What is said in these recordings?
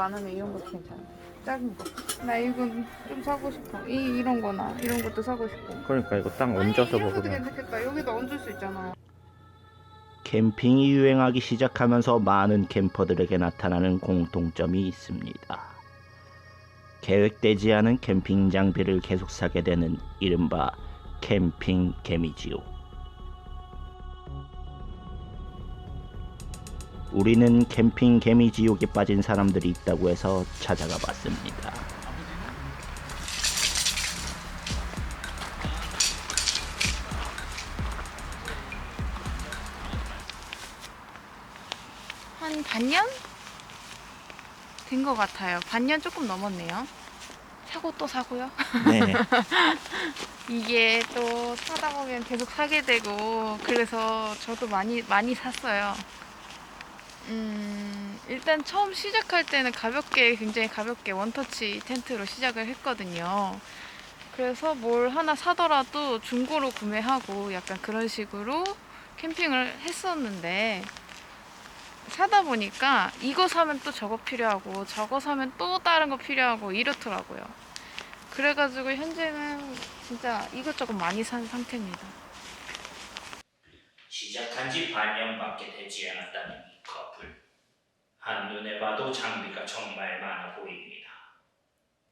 하면 이런 것도 괜찮아. 작은 거. 나 이건 좀 사고 싶어. 이 이런 거나 이런 것도 사고 싶고. 그러니까 이거 딱 아니, 얹어서 이런 것도 먹으면 괜찮겠다. 여기다 얹을 수 있잖아. 캠핑이 유행하기 시작하면서 많은 캠퍼들에게 나타나는 공통점이 있습니다. 계획되지 않은 캠핑 장비를 계속 사게 되는 이른바 캠핑 개미지요. 우리는 캠핑 개미 지옥에 빠진 사람들이 있다고 해서 찾아가 봤습니다. 한 반년 된 것 같아요. 반년 조금 넘었네요. 사고 또 사고요. 네. 이게 또 사다 보면 계속 사게 되고 그래서 저도 많이 많이 샀어요. 음, 일단 처음 시작할 때는 가볍게 굉장히 가볍게 원터치 텐트로 시작을 했거든요. 그래서 뭘 하나 사더라도 중고로 구매하고 약간 그런 식으로 캠핑을 했었는데 사다 보니까 이거 사면 또 저거 필요하고 저거 사면 또 다른 거 필요하고 이렇더라고요. 그래가지고 현재는 진짜 이것저것 많이 산 상태입니다. 시작한 지 반년밖에 되지 커플. 장비가 정말 많아 보입니다.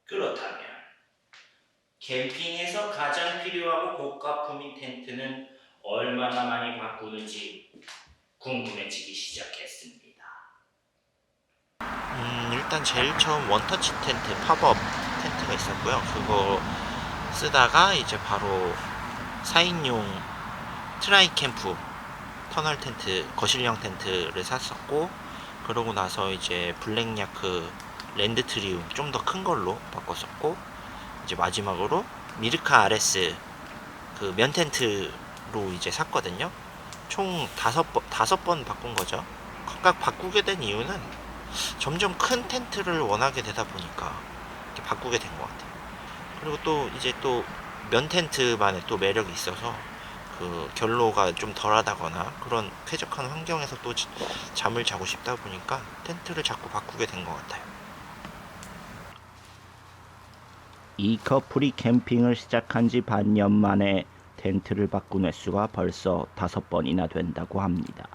그렇다면 캠핑에서 가장 필요하고 고가품인 텐트는 얼마나 많이 바꾸는지 궁금해지기 시작했습니다. 음, 일단 제일 처음 원터치 텐트 팝업 텐트가 있었고요. 그거 쓰다가 이제 바로 4인용 트라이 캠프 터널 텐트, 거실형 텐트를 샀었고 그러고 나서 이제 블랙야크 랜드 트리움 좀 더 큰 걸로 바꿨었고 이제 마지막으로 미르카 RS 그 면 텐트로 이제 샀거든요. 총 다섯 번 다섯 번 바꾼 거죠. 각각 바꾸게 된 이유는 점점 큰 텐트를 원하게 되다 보니까 이렇게 바꾸게 된 것 같아요. 그리고 또 이제 또 면 텐트만의 또 매력이 있어서 그 결로가 좀 덜하다거나 그런 쾌적한 환경에서 또 지- 잠을 자고 싶다 보니까 텐트를 자꾸 바꾸게 된 것 같아요. 이 커플이 캠핑을 시작한 지 반년 만에 텐트를 바꾼 횟수가 벌써 다섯 번이나 된다고 합니다.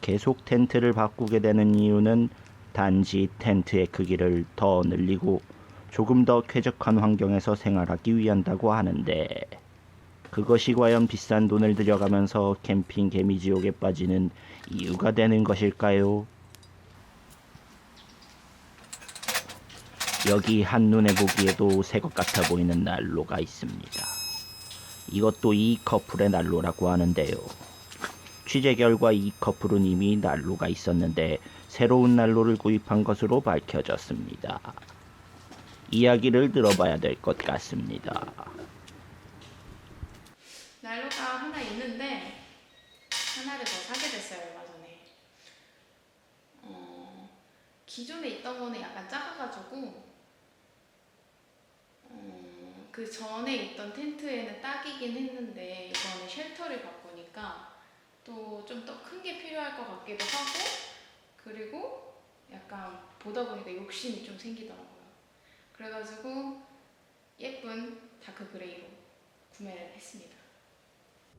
계속 텐트를 바꾸게 되는 이유는 단지 텐트의 크기를 더 늘리고 조금 더 쾌적한 환경에서 생활하기 위한다고 하는데 그것이 과연 비싼 돈을 들여가면서 캠핑 개미 지옥에 빠지는 이유가 되는 것일까요? 여기 한눈에 보기에도 새 것 같아 보이는 난로가 있습니다. 이것도 이 커플의 난로라고 하는데요. 취재 결과 이 커플은 이미 난로가 있었는데 새로운 난로를 구입한 것으로 밝혀졌습니다. 이야기를 들어봐야 될 것 같습니다. 난로가 하나 있는데 하나를 더 사게 됐어요 얼마 전에. 어, 기존에 있던 거는 약간 작아가지고 어, 그 전에 있던 텐트에는 딱이긴 했는데 이번에 쉘터를 바꾸니까 또 좀 더 큰 게 필요할 것 같기도 하고 그리고 약간 보다 보니까 욕심이 좀 생기더라고요. 그래가지고 예쁜 다크 그레이로 구매를 했습니다.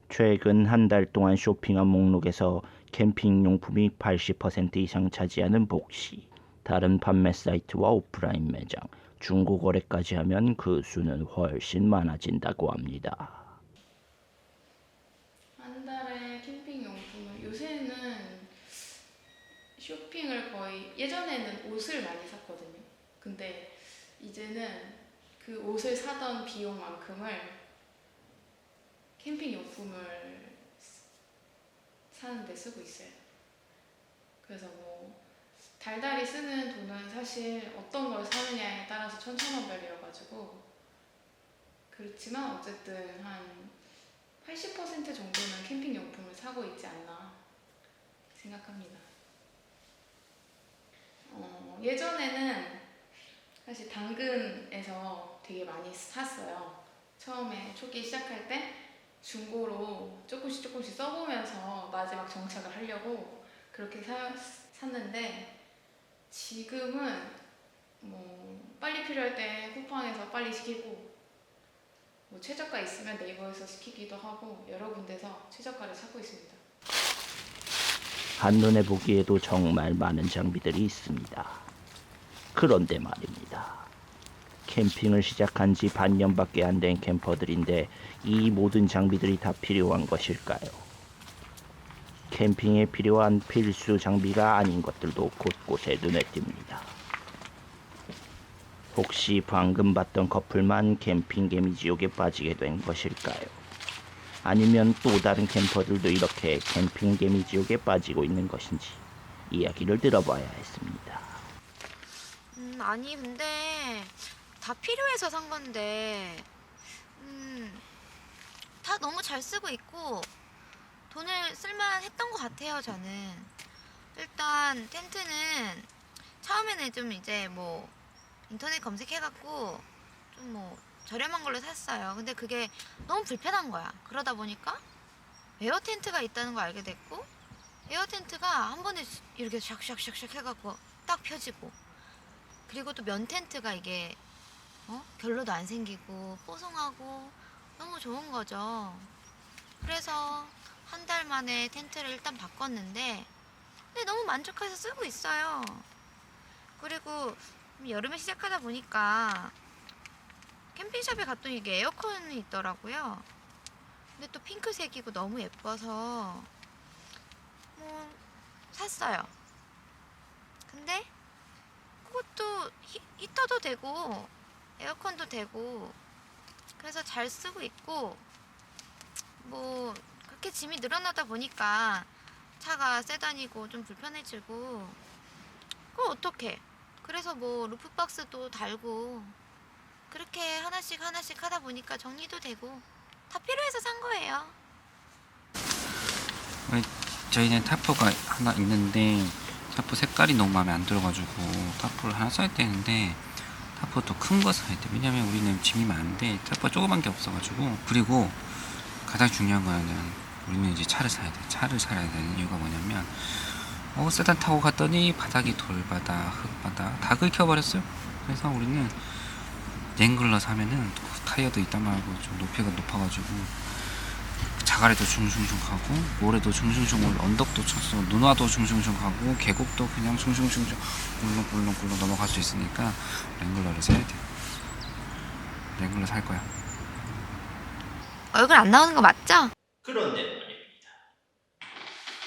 최근 한 달 동안 쇼핑한 목록에서 캠핑 용품이 80% 이상 차지하는 복시. 다른 판매 사이트와 오프라인 매장, 중고 거래까지 하면 그 수는 훨씬 많아진다고 합니다. 한 달에 캠핑 용품을 요새는 쇼핑을 거의 예전에는 옷을 많이 샀거든요. 근데 이제는 그 옷을 사던 비용만큼을 캠핑 용품을 사는데 쓰고 있어요. 그래서 뭐 달달이 쓰는 돈은 사실 어떤 걸 사느냐에 따라서 천차만별이어가지고 그렇지만 어쨌든 한 80% 정도는 캠핑 용품을 사고 있지 않나 생각합니다. 어, 예전에는 사실 당근에서 되게 많이 샀어요. 처음에 초기 시작할 때 중고로 조금씩 조금씩 써보면서 마지막 정착을 하려고 그렇게 사, 샀는데 지금은 뭐 빨리 필요할 때 쿠팡에서 빨리 시키고 뭐 최저가 있으면 네이버에서 시키기도 하고 여러 군데서 최저가를 찾고 있습니다. 한눈에 보기에도 정말 많은 장비들이 있습니다. 그런데 말입니다. 캠핑을 시작한 지 반년밖에 안 된 캠퍼들인데 이 모든 장비들이 다 필요한 것일까요? 캠핑에 필요한 필수 장비가 아닌 것들도 곳곳에 눈에 띕니다. 혹시 방금 봤던 커플만 캠핑 개미 지옥에 빠지게 된 것일까요? 아니면 또 다른 캠퍼들도 이렇게 캠핑 개미 지옥에 빠지고 있는 것인지 이야기를 들어봐야 했습니다. 음, 아니 근데 다 필요해서 산 건데. 음, 다 너무 잘 쓰고 있고 돈을 쓸만 했던 것 같아요 저는. 일단 텐트는 처음에는 좀 이제 뭐 인터넷 검색해갖고 좀 뭐 저렴한 걸로 샀어요. 근데 그게 너무 불편한 거야. 그러다 보니까 에어 텐트가 있다는 걸 알게 됐고 에어 텐트가 한 번에 이렇게 샥샥샥샥 해갖고 딱 펴지고 그리고 또 면 텐트가 이게 어? 결로도 안 생기고 뽀송하고 너무 좋은 거죠. 그래서 한 달 만에 텐트를 일단 바꿨는데 근데 너무 만족해서 쓰고 있어요. 그리고 여름에 시작하다 보니까 캠핑샵에 갔더니 이게 에어컨이 있더라고요. 근데 또 핑크색이고 너무 예뻐서 뭐 샀어요. 근데 그것도 히, 히터도 되고 에어컨도 되고 그래서 잘 쓰고 있고 뭐 그렇게 짐이 늘어나다 보니까 차가 세단이고 좀 불편해지고 그걸 어떡해? 그래서 뭐 루프박스도 달고 그렇게 하나씩 하나씩 하다 보니까 정리도 되고 다 필요해서 산 거예요. 저희는 타프가 하나 있는데 타프 색깔이 너무 마음에 안 들어가지고 타프를 하나 써야 되는데 타프 더큰 거 사야 돼. 왜냐면 우리는 짐이 많은데 타프가 조그만 게 없어가지고 그리고 가장 중요한 거는 우리는 이제 차를 사야 돼. 차를 사야 되는 이유가 뭐냐면 어 세단 타고 갔더니 바닥이 돌바닥, 흙바닥 다 긁혀버렸어요. 그래서 우리는 랭글러 사면은 타이어도 이따 말고 좀 높이가 높아가지고 자갈에도 숭숭숭 가고 모래도 숭숭숭 올 언덕도 쳤어 눈화도 숭숭숭 가고 계곡도 그냥 숭숭숭 꿀렁꿀렁꿀렁 넘어갈 수 있으니까 랭글러를 사야 돼 랭글러 살 거야 얼굴 안 나오는 거 맞죠? 그런데 말입니다.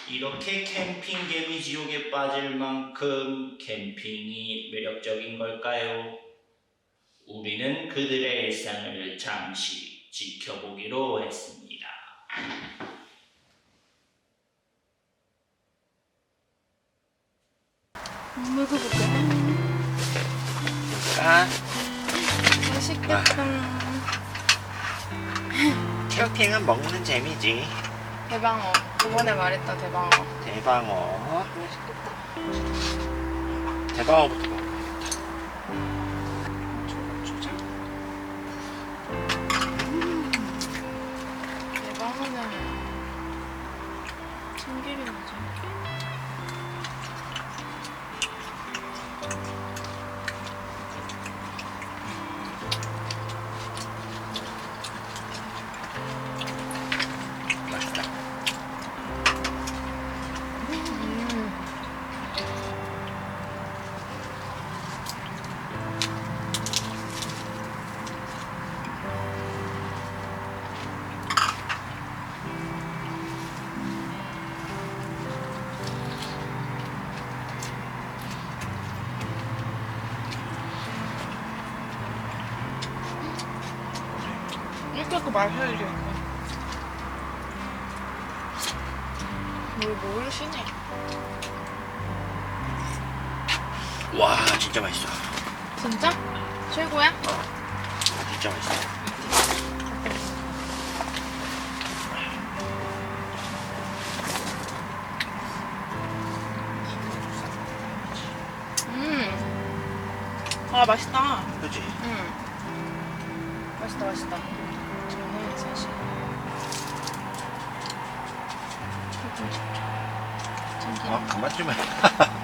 이렇게 캠핑 개미 지옥에 빠질 만큼 캠핑이 매력적인 걸까요? 우리는 그들의 일상을 잠시 지켜보기로 했습니다. 먹어볼까? 아, 맛있겠다. 캠핑은 먹는 재미지. 대방어. 저번에 말했던 대방어. 대방어. 대방어부터 먹어. 대방어는 이렇게 그 마셔야지. 뭘 모르시네. 와, 진짜 맛있어. 진짜? 최고야? 진짜 맛있어. 음. 아 맛있다. 그지? 음. 맛있다 맛있다. 사실 조금 어, 그만 좀 해.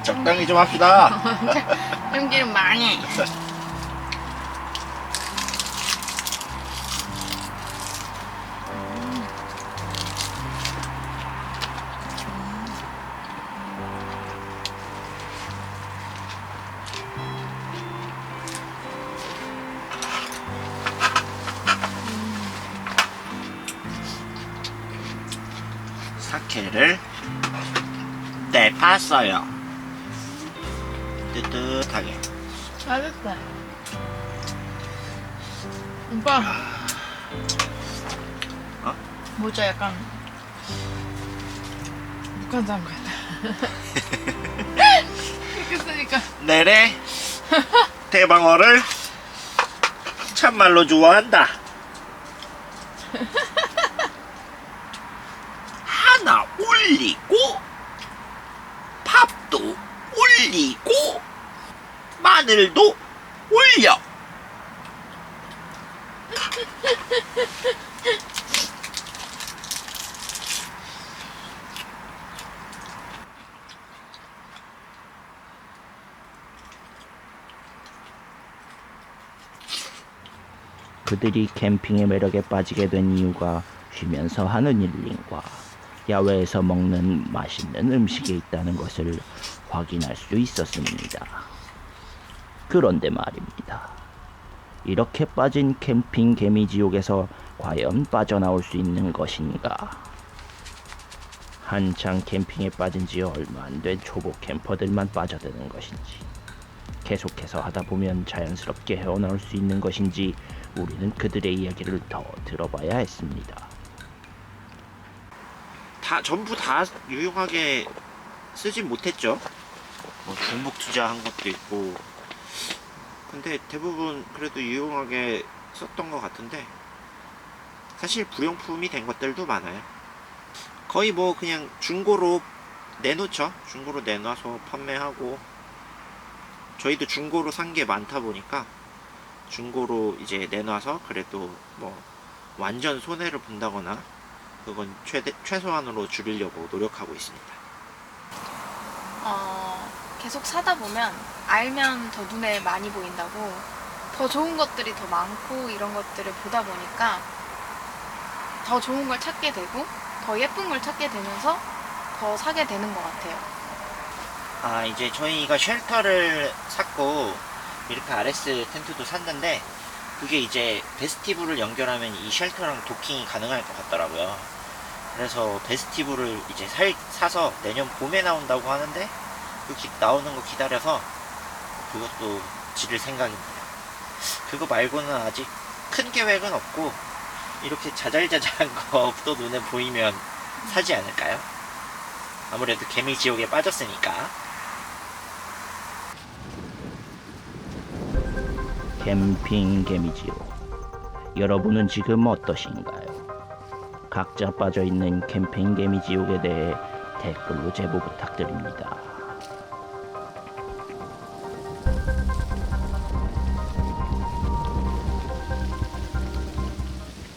적당히 좀 합시다. 참기름 많이. 내봤어요. 뜨뜻하게. 맛있어. 오빠. 어? 모자 약간 북한산 같아. 이렇게 쓰니까 내래 대방어를 참말로 좋아한다. 하나 올리고 밥도 올리고 마늘도 올려. 그들이 캠핑의 매력에 빠지게 된 이유가 쉬면서 하는 힐링과 야외에서 먹는 맛있는 음식에 있다는 것을 확인할 수 있었습니다. 그런데 말입니다. 이렇게 빠진 캠핑 개미 지옥에서 과연 빠져나올 수 있는 것인가? 한창 캠핑에 빠진 지 얼마 안 된 초보 캠퍼들만 빠져드는 것인지 계속해서 하다 보면 자연스럽게 헤어나올 수 있는 것인지 우리는 그들의 이야기를 더 들어봐야 했습니다. 다 전부 다 유용하게 쓰진 못했죠. 뭐 중복 투자한 것도 있고. 근데 대부분 그래도 유용하게 썼던 것 같은데 사실 불용품이 된 것들도 많아요. 거의 뭐 그냥 중고로 내놓죠. 중고로 내놔서 판매하고 저희도 중고로 산 게 많다 보니까 중고로 이제 내놔서 그래도 뭐 완전 손해를 본다거나 그건 최대, 최소한으로 줄이려고 노력하고 있습니다. 어, 계속 사다 보면 알면 더 눈에 많이 보인다고 더 좋은 것들이 더 많고 이런 것들을 보다 보니까 더 좋은 걸 찾게 되고 더 예쁜 걸 찾게 되면서 더 사게 되는 것 같아요. 아 이제 저희가 쉘터를 샀고 이렇게 RS 텐트도 샀는데 그게 이제 베스티브를 연결하면 이 쉘터랑 도킹이 가능할 것 같더라고요. 그래서 베스티브를 이제 살, 사서 내년 봄에 나온다고 하는데 그 기- 나오는 거 기다려서 그것도 지를 생각입니다. 그거 말고는 아직 큰 계획은 없고 이렇게 자잘자잘한 거 또 눈에 보이면 사지 않을까요? 아무래도 개미 지옥에 빠졌으니까. 캠핑 개미 지옥. 여러분은 지금 어떠신가요? 각자 빠져 있는 캠핑 개미 지옥에 대해 댓글로 제보 부탁드립니다.